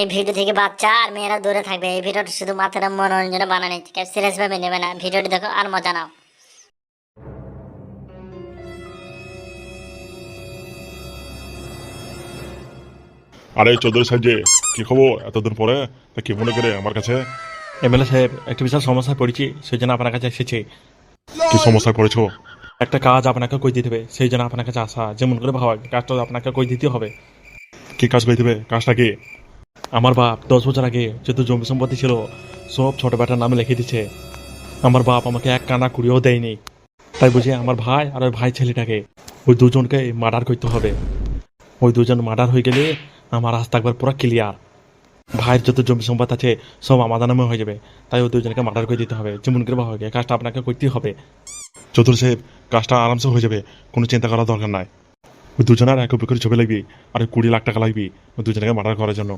এই ভিডিও থেকে বাচ্চা আর মেয়েরা দূরে থাকবে। এই ভিডিওটা শুধু মাথাটা মনোরঞ্জনে বানানো কেউ সিরিয়াস ভাবে নেবে না। ভিডিওটি দেখো আর মজা নাও। আরে চৌধুরী সাহেব যে কি খবর? এতদিন পরে? তা কি মনে করে আমার কাছে? এমএলএ সাহেব একটা বিশাল সমস্যায় পড়েছি সেই জন্য আপনার কাছে এসেছি। কি সমস্যায় পড়েছো একটা কাজ আপনাকে কই দিতে হবে সেই জন্য আপনার কাছে আসা। যেমন করে ভাবা কাজটা আপনাকে কই দিতে হবে? কি কাজ করে দেবে কাজটা কি? আমার বাপ দশ বছর আগে যত জমি সম্পত্তি ছিল, সব ছোট বেটার নামে লিখে দিচ্ছে আমার বাপ আমাকে এক কানা কুড়িও দেয়নি। তাই বুঝি আমার ভাই আর ওই ভাই ছেলেটাকে ওই দুজনকে মার্ডার করতে হবে। ওই দুজন মার্ডার হয়ে গেলে আমার রাস্তা একবার পুরো ক্লিয়ার ভাইয়ের যত জমি সম্পদ আছে, সব আমাদের নামে হয়ে যাবে। তাই ওই দুজনকে মার্ডার করে দিতে হবে। যেমন করে ভাবে কাজটা আপনাকে করতেই হবে। চৌধুরী সাহেব, কাজটা আরামসে হয়ে যাবে, কোনো চিন্তা করার দরকার নাই। ওই দুজনের এক করে ছবি লাগবি, আর কুড়ি লাখ টাকা লাগবি ওই দুজনকে মার্ডার করার জন্য।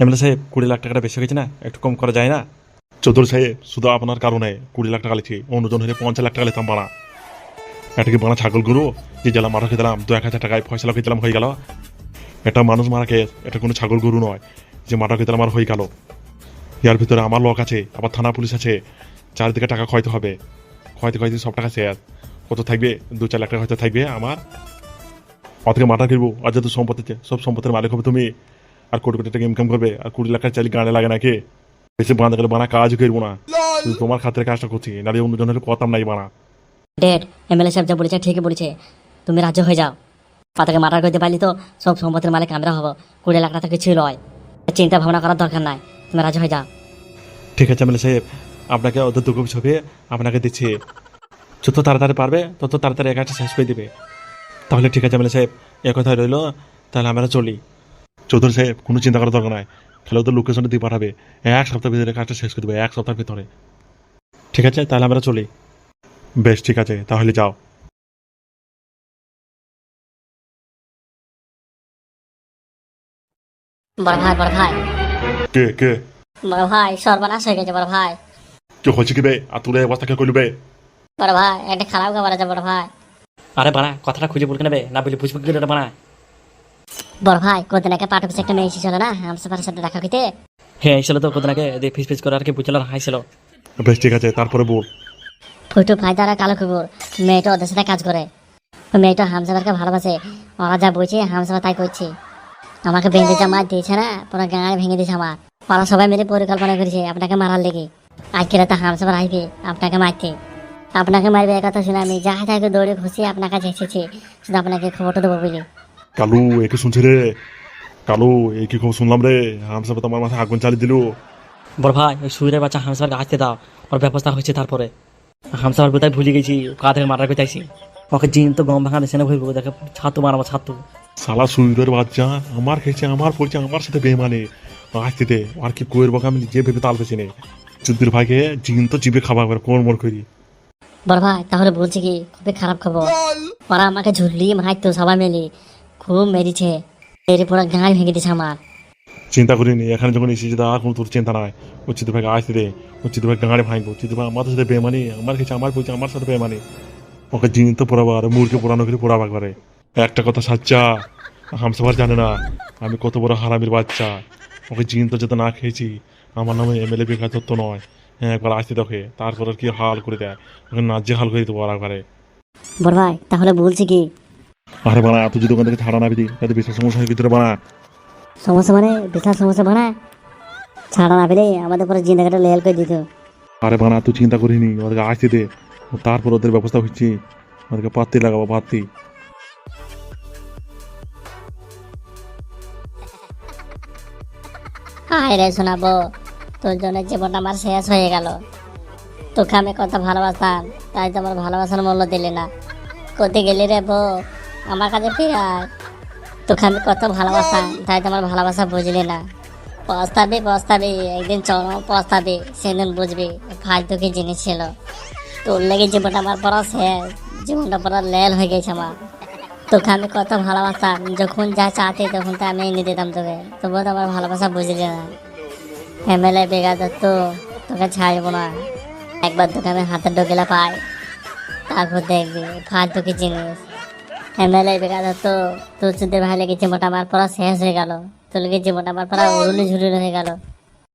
এমএলএ সাহেব, কুড়ি লাখ টাকাটা বেশি হয়েছে না? একটু কম করা যায় না? চৌধুরী সাহেব, শুধু আপনার কারণে কুড়ি লাখ টাকা লিখি অন্যজন হলে পঞ্চাশ লাখ টাকা লিখতাম বানা। এটাকে বানা ছাগল গরু? যে জেলা মারা খেয়ে দিলাম, দু এক হাজার টাকায় ফয়সলা খেয়ে দিলাম, হয়ে গেল। এটা মানুষ মারা খেয়ে এটা কোনো ছাগল গরু নয়, যে মারা খেয়ে দিলাম আর হয়ে গেল। ইয়ার ভিতরে আমার লোক আছে, আবার থানা পুলিশ আছে। চারিদিকে টাকা খয়তে হবে। খয়তে খয়তে সব টাকা শেষ কত থাকবে? দু চার লাখ টাকা হয়তো থাকবে আমার। অতকে মার্ডার করব আর যত সম্পত্তি সব সম্পত্তির মালিক হবে তুমি। আর কোটি কোটি টাকা ইনকাম করবে আর কুড়ি লাখ টাকা চাইলে গাড়ি লাগে নাকি? বেশি বাঁধা গেলে বানা কাজ করব না। শুধু তোমার খাতের কাজটা করছি নাহলে অন্যজনের কথাম নাই বানা ডেড এমএলএ সাহেব যা বলেছে ঠিকই বলেছে। তুমি রাজ্য হয়ে যাও। পাতাকে মার্ডার করতে পারলি তো সব সম্পত্তির মালিক আমরা হব। কুড়ি লাখ টাকা কিছু নয় চিন্তা ভাবনা করার দরকার নাই। তুমি রাজ্য হয়ে যাও। ঠিক আছে এমএলএ সাহেব। আপনাকে ওদের দুঃখ ছবি আপনাকে দিচ্ছি। যত তাড়াতাড়ি পারবে তত তাড়াতাড়ি এক কাজটা শেষ করে দেবে। তাহলে ঠিক আছে এমএলএ সাহেব। এ কথা রইল তাহলে আমরা চলি। চৌধুরী সাহেব কোনো চিন্তা করার দরকার নাই। খেলে ওদের লোকেশনটা দিয়ে পাঠাবে। এক সপ্তাহ ভিতরে কাজটা শেষ করে দেবে এক সপ্তাহের ভিতরে। ঠিক আছে? তাহলে আমরা চলি। বেশ ঠিক আছে। তাহলে যাও। বড় ভাই বড় ভাই। কে কে? বড় ভাই সর্বনাশ হয়ে গেছে বড় ভাই। কে হয়েছে কি বে? আর তুলে অবস্থা কে করবে বড় ভাই এটা খারাপ খবর আছে বড় ভাই। আরে বানা কথাটা খুঁজে বলকে নেবে না বলে বুঝবে কি বানা বড় ভাই কদিন আগে পাঠ অফিসে একটা মেয়ে এসেছিল না? হামসাফারের সাথে দেখা করতে হ্যাঁ এসেছিল তো কদিন আগে? ফিস ফিস করে আর কি বুঝলো হাইছিল বেশ ঠিক আছে তারপরে বল। ফুটু ভাই দ্বারা কালো কুকুর মেয়েটা ওদের সাথে কাজ করে। মেয়েটা হামসাফারকে ভালোবাসে। ওরা যা বলছে হামসাফার তাই করছে। আমাকে বেঁধে জামা দিয়েছে না পুরো গাঁড়ে ভেঙে দিয়েছে আমার। ওরা সবাই মিলে পরিকল্পনা করেছে আপনাকে মারার লেগে। আজকে রাতে হামসাফার আসবে আপনাকে মারতে। আপনাকে মারবে একথা শুনে আমি যাহা তাকে দৌড়ে খুশি আপনার কাছে এসেছি। শুধু আপনাকে খবরটা দেবো বলে। কালু একে শুনছি রে। কালু এই কি খবর শুনলাম রে। হামসাবে তোমার মাথায় আগুন চালিয়ে দিল। বড় ভাই ওই সুইরের বাচ্চা হামসারকে আসতে দাও। ওর ব্যবস্থা হয়েছে তারপরে। হামসার বোধহয় ভুলে গেছি কাঁধে মারার করতে আইসি ওকে জিন তো গম ভাঙা দেশে না ভুলবো দেখে ছাতু মারাবো ছাতু। সালা সুইরের বাচ্চা আমার খেয়েছে আমার পড়ছে আমার সাথে বেমানে আসতে দে আর কি কোয়ের বকে আমি যে ভেবে তাল পেছি নে। চুদ্দির ভাইকে জিন তো জিবে খাবার করে কোন মর করি? বড় ভাই তাহলে বলছি কি খুবই খারাপ খবর। ওরা আমাকে ঝুলিয়ে মারতো সবাই মিলে। খুব মেরেছে। মেরে পুরো গাঁড় ভেঙে দিয়েছে আমার। চিন্তা করিনি এখানে যখন এসেছি আর কোনো তোর চিন্তা নাই। ও চিত্র ভাইকে আসতে দে ও চিত্র ভাই গাঁড়ে ভাঙবো চিত্র ভাই আমার সাথে বেমানি আমার খেয়েছে আমার বলছে আমার সাথে বেমানি। ওকে জিন তো পোড়াবো আর মুরকে পোড়ানো করে পোড়াবা করে একটা কথা সাচ্চা হামসাবার জানে না আমি কত বড় হারামির বাচ্চা। ওকে জিন তো যত না খেয়েছি আমার নামে এমএলএ বেকার তো নয়। হ্যাঁ একবার আসতে দেখে তারপর আর কি হাল করে দেয়। ওকে নাজ্যে হাল করে দেবো আর একবারে। বড় ভাই তাহলে বলছি কি আরে বানা তুই যদি ওখান থেকে ছাড়া না তাতে বিশাল সমস্যা হয় সমস্যা মানে? বিশাল সমস্যা ছাড়া না পেলে আমাদের পুরো জিন্দাগাটা করে দিত। আরে বানা তুই চিন্তা করিনি ওদেরকে আসতে দে। তারপর ওদের ব্যবস্থা হচ্ছে ওদেরকে পাত্তি লাগাবো পাত্তি। হায় রে শোনাবো তোর জন্য জীবনটা আমার শেষ হয়ে গেল। তোকে আমি কত ভালোবাসতাম তাই তো আমার ভালোবাসার মূল্য দিলি না। কোথায় গেলি রে বউ? আমার কাছে ফিরে আয় তোকে আমি কত ভালোবাসতাম তাই তো আমার ভালোবাসা বুঝলি না। পস্তাবি পস্তাবি, একদিন চরম পস্তাবি, সেদিন বুঝবি ফালতু কি জিনিস ছিল। তোর লেগে জীবনটা আমার পড়া শেষ, জীবনটা পড়া লেল হয়ে গেছে আমার। তোকে আমি কত ভালোবাসতাম যখন যা চাতে তখন তো আমি এনে দিতাম তোকে। তবুও তো আমার ভালোবাসা বুঝলি না। এমএলএ বেগা দত্ত, তোকে ছাড়বো না। একবার তোকে আমি হাতের ডোকেলা পাই, তারপর দেখবি ফালতু কি জিনিস। এমএলএ বেকার তো তোর চুদের ভাই লেগে জীবনটা আমার পড়া শেষ হয়ে গেল। তোর লেগে জীবনটা আমার পড়া উড়ুলি ঝুড়ুলি হয়ে গেল।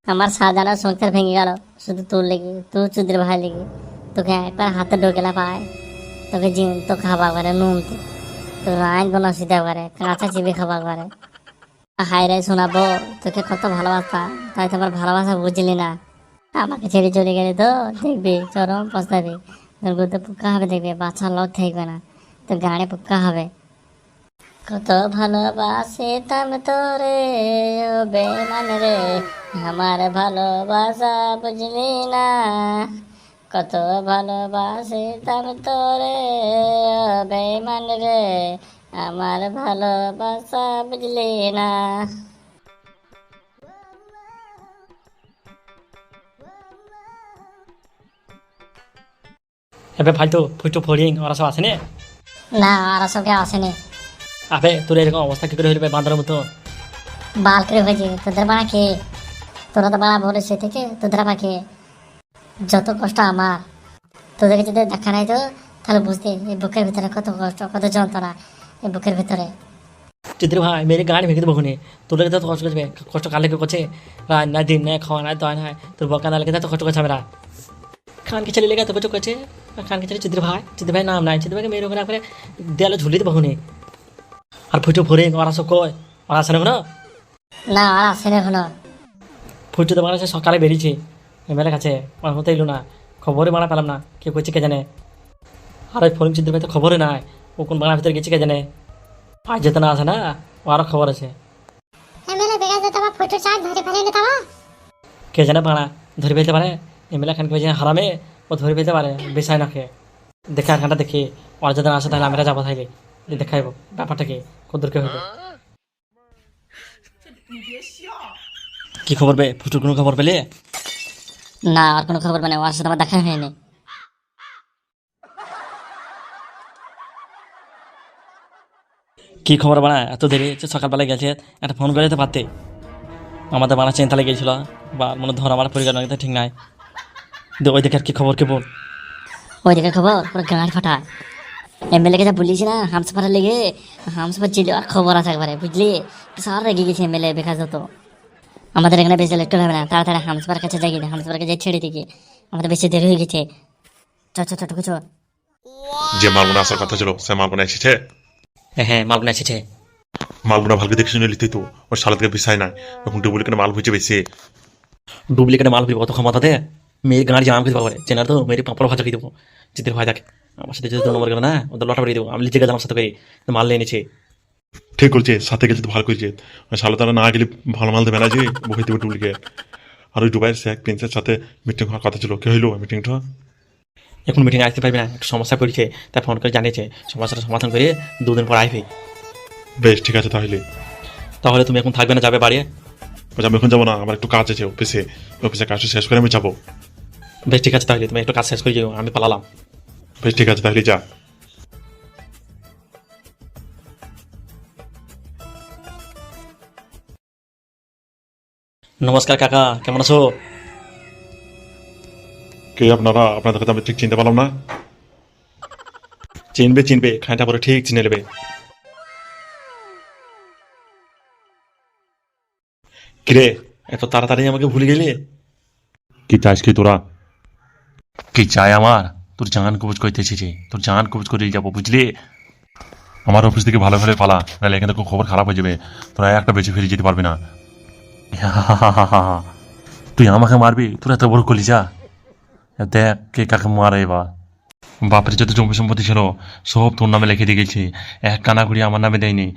আমার সাজানো সংসার ভেঙে গেল। শুধু তোর লেগে, তোর চুদের ভাই লেগে তোকে একবার হাতে ঢোকেলা পায়। তোকে জিন তো খাবার করে নুন তো তোর আইন কোনো সিধা করে কাঁচা চিবি খাবার করে হাই রে শোনাবো তোকে কত ভালোবাসা তাই তোমার ভালোবাসা বুঝলি না। আমাকে ছেড়ে চলে গেলে তো দেখবি, চরম পস্তাবি। তোর গুতে পুক্কা হবে দেখবি, বাচ্চা লোক থাকবে না। তোর গাড়ি পুক্কা হবে। কত ভালোবাসে তাম তোরে, ও বেমান রে। আমার ভালোবাসা বুঝলি না। কত ভালোবাসে তাম তোরে, ও বেমান রে। আমার ভালোবাসা বুঝলি না। এবার ভাই তো ফুটো ফড়িং, ওরা সব আসেনি না আর সবকে আসেনি। আবে তোর এরকম অবস্থা কি করে হইল বান্দরের মতো? বাল করে হয়েছে তোদের বাড়া কে? তোরা তো বাড়া বলে সে থেকে তোদের আবার কে? যত কষ্ট আমার। তোদেরকে যদি দেখা নাই তো তাহলে বুঝতে এই বুকের ভিতরে কত কষ্ট কত যন্ত্রণা এই বুকের ভিতরে। চিত্র ভাই মেরে গাড়ি ভেঙে দেবো খুনে। তোর তো কষ্ট করবে কষ্ট কার লেগে করছে রাত না দিন না খাওয়া না দয় না তোর বকা না লেগে তো কষ্ট করছে আমরা। ছেলে লেগে তো কষ্ট করছে আর খানকে ছেলে চিত্র ভাই চিত্র ভাই নাম নাই চিত্র ভাইকে মেরে ওখানে করে দেয়ালে ঝুলিয়ে দেবো খুনে আর ফুটো ফড়ে ওরা সব কয় ওরা আসে না না আর আসেনি এখনও ফুটো তো বাংলাদেশে সকালে বেরিয়েছে এমএলএ কাছে আমার মতো এলো না খবরে মারা পেলাম না কে করছে কে জানে আর ওই ফোন চিত্র ভাই তো খবরে নাই ও কোন বাংলার ভিতরে গেছে কে জানে আজ যেতে না আসে না ও আরও খবর আছে কে জানে পাড়া ধরে ফেলতে পারে এমএলএ খানকে যে হারামে ও ধরে ফেলতে পারে বেসায় নাকে দেখে এখানটা দেখি ওর যদি আসে তাহলে আমরা যাব তাইলে দেখাইব ব্যাপারটা কি? কদ্দুর কে হবে কি খবর বে? ফুটুর কোনো খবর পেলে? না আর কোনো খবর মানে ওর সাথে আমার দেখা হয়নি কি খবর বানা? এত দেরি হচ্ছে সকালবেলায় গেছে একটা ফোন করে দিতে পারতে আমাদের বানা চিন্তা লেগেছিল বা মনে ধর আমার পরিবার তো ঠিক নাই। দে ওই দেখে আর কি খবর কে বল? ওই দিকে খবর? পুরো গাঁড় ফাটা এমএলএ কে যা বলিস না হামসাফারের লেগে হামসাফার ছিল আর খবর আছে একবারে বুঝলি? সার রেগে গেছে এমএলএ বেকার যত। আমাদের এখানে বেশি লেট হবে না তাড়াতাড়ি হামসাফার কাছে যাই হামসাফার কাছে ছেড়ে দিকে। আমাদের বেশি দেরি হয়ে গেছে। চ চ চ ঢুকে চ। যে মালগুনা আসার কথা ছিল সে মালগুনা এসেছে? হ্যাঁ মালগুনা এসেছে। মালগুনা ভালকে দেখে শুনে লিখতে তো ওর সালা থেকে বিষয় নাই। এখন ডুবলি কেন মাল হয়েছে বেশি। ডুপ্লিকেট মাল পেয়ে কত ক্ষমতা দে? মেয়ের গাড়ি জাম খেতে পারে চেনার তো মেয়ের পাঁপড় ভাজা খেয়ে দেবো জিতের ভাই থাকে আমার সাথে যদি দু নম্বর গেল না ওদের লটা বাড়িয়ে দেবো আমি লিচে গেলাম আমার সাথে করে মাল নিয়ে এনেছে ঠিক করছে সাথে গেছে তো ভালো করছে সালা তারা না গেলে ভালো মাল দেবে না যে বই দেবে আর ওই ডুবাইয়ের শেখ প্রিন্সের সাথে মিটিং হওয়ার কথা ছিল কে হইল মিটিংটা এখন মিটিং আসতে পারবে না একটু সমস্যা পড়েছে তাই ফোন করে জানিয়েছে সমস্যাটা সমাধান করে দুদিন পর আসবে বেশ ঠিক আছে তাহলে তাহলে তুমি এখন থাকবে না যাবে বাড়ি আমি এখন যাব না আমার একটু কাজ আছে অফিসে অফিসে কাজটা শেষ করে আমি যাব বেশ ঠিক আছে তাহলে তুমি একটু কাজ শেষ করে যাও আমি পালালাম। বেশ ঠিক আছে তাহলে যা। নমস্কার কাকা কেমন আছো? কে আপনারা? আপনাদের কথা আমি ঠিক চিনতে পারলাম না। চিনবে চিনবে খাঁটা পরে ঠিক চিনে নেবে। কিরে এত তাড়াতাড়ি আমাকে ভুলে গেলে? কি চাইস কি তোরা? কি চাই আমার তোর জান কবজ করতে এসেছি তোর জান কবজ করে যাব বুঝলি আমার অফিস থেকে ভালো ভালো পালা নাহলে এখানে তো খবর খারাপ হয়ে যাবে তোরা একটা বেঁচে ফিরে যেতে পারবি না তুই আমাকে মারবি তোর এত বড় কলি যা দেখ কে কাকে মারে এবার বাপের যত জমি সম্পত্তি ছিল সব তোর নামে লিখে দিয়ে গেছি এক কানা ঘুরি আমার নামে দেয়নি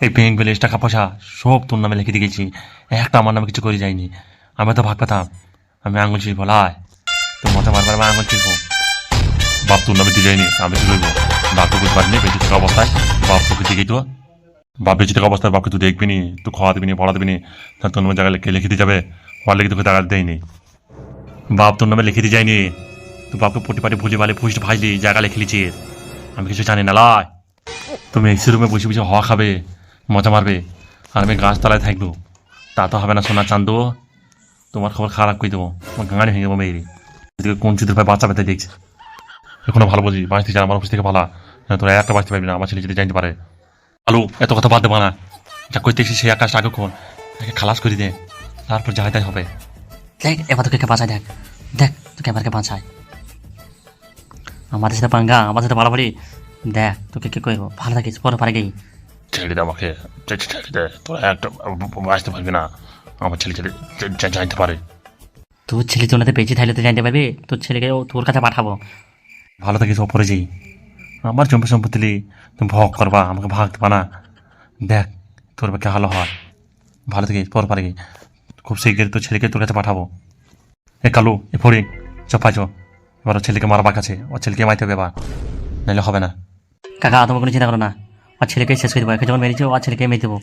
এই ব্যাংক ব্যালেন্স টাকা পয়সা সব তোর নামে লিখে দিয়ে গেছি একটা আমার নামে কিছু করে যায়নি আমি তো ভাগ পেতাম আমি আঙুল ছিড়বো লাই তোর মাথা মারবার আমি আঙুল ছিড়বো বাপ তোর নামে যায়নি আমি তো লইব বাপ তো বুঝতে পারিনি বেঁচে থাকা অবস্থায়, বাপ তোকে দিকেই তো বাপ বেঁচে থাকা অবস্থায় বাপকে তুই দেখবি নি তুই খাওয়া দিবি নি পড়া দিবি নি তার নামে জায়গায় লিখে লিখে দিয়ে যাবে। ওর লিখে তোকে টাকা দেয়নি। বাপ তোর নামে লিখে দিয়ে যায়নি। তুই বাপকে পটি পাটি ভুলি বালি ফুসটি ভাজলি, জায়গা লিখে লিছি আমি কিছু জানি না, লাই। তুমি এসি রুমে বসে বসে হওয়া খাবে, মজা মারবে, আর আমি গাছতলায় থাকব। তা তো হবে না সোনা চান্দু তোমার খবর খারাপ করে দেবো? তোমার গাঁড়ি ভেঙে দেবো মেয়েরে। এদিকে কোন চিত্র পায় বাচ্চা পেতে দেখছে? এখনও ভালো বলছি বাঁচতে চান আমার অফিস থেকে ভালো হ্যাঁ, তোরা একটা বাঁচতে পারবি না আমার ছেলে যদি জানতে পারে। আলু এত কথা বাদ দেবা না যা করতে এসে সেই আকাশটা আগে কোন তাকে খালাস করে দে। তারপর যাই তাই হবে। দেখ এবার তোকে কে বাঁচায় দেখ। দেখ তোকে এবারকে বাঁচায়। আমাদের সাথে পাঙ্গা আমাদের সাথে বাড়াবাড়ি। দেখ তোকে কে করব? ভালো থাকিস পরে পারে গেই ছেড়ে দে আমাকে ছেড়ে দে। তোরা একটা বাঁচতে পারবি না আমার ছেলে ছেলে জানতে পারে। তোর ছেলে হাতে বেঁচে থাকলে তো জানতে পারবি। তোর ছেলেকে ও তোর কাছে পাঠাবো। ভালো থাকিস ওপরে যাই। আমার জমি সম্পত্তি তুমি ভোগ করবা আমাকে ভাগ দেবা না। দেখ তোর বাকি ভালো হয়। ভালো থাকিস পর পারে খুব শীঘ্রই তোর ছেলেকে তোর কাছে পাঠাবো। এ কালু এ ফড়ি চপাই চো এবার ওর ছেলেকে মারবার কাছে। ওর ছেলেকে মাইতে হবে এবার। নাহলে হবে না। কাকা তোমার কোনো চিন্তা করো না। ওর ছেলেকে শেষ করে দেবো। যখন মেরেছে ওর ছেলেকে মেরে দেবো।